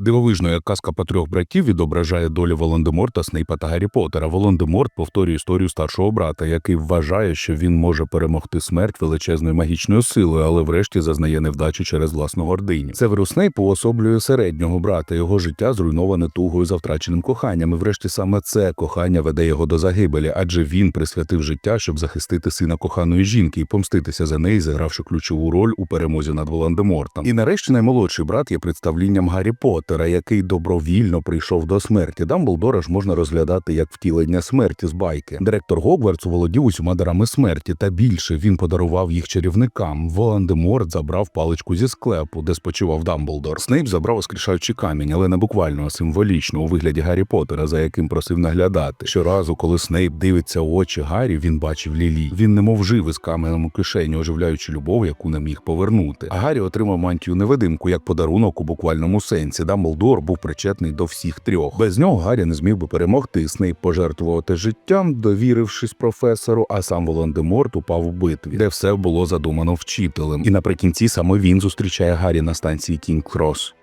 Дивовижно, як казка про трьох братів відображає долю Волан-де-Морта, Снейпа та Гаррі Поттера. Волан-де-Морт повторює історію старшого брата, який вважає, що він може перемогти смерть величезною магічною силою, але врешті зазнає невдачі через власну гординю. Северус Снейп уособлює середнього брата. Його життя зруйноване тугою за втраченим коханням. І врешті саме це кохання веде його до загибелі, адже він присвятив життя, щоб захистити сина коханої жінки і помститися за неї, зігравши ключову роль у перемозі над Волан-де-Мортом. І нарешті наймолодший брат є представлінням Гаррі Поттера, який добровільно прийшов до смерті. Дамблдора ж можна розглядати як втілення смерті з байки. Директор Гогвартсу володів усіма дарами смерті, та більше він подарував їх чарівникам. Волан-де-Морт забрав паличку зі склепу, де спочивав Дамблдор. Снейп забрав воскрешаючий камінь, але не буквально, а символічно у вигляді Гаррі Поттера, за яким просив наглядати. Щоразу, коли Снейп дивиться у очі Гаррі, він бачив Лілі. Він немов жив із каменем у кишені, оживляючи любов, яку не міг повернути. А Гаррі отримав мантію невидимку як подарунок у буквальному сенсі. Дамблдор був причетний до всіх трьох. Без нього Гаррі не зміг би перемогти. Снейп пожертвувати життям, довірившись професору, а сам Волан-де-Морт упав у битві, де все було задумано вчителем. І наприкінці саме він зустрічає Гаррі на станції Кінг Крос.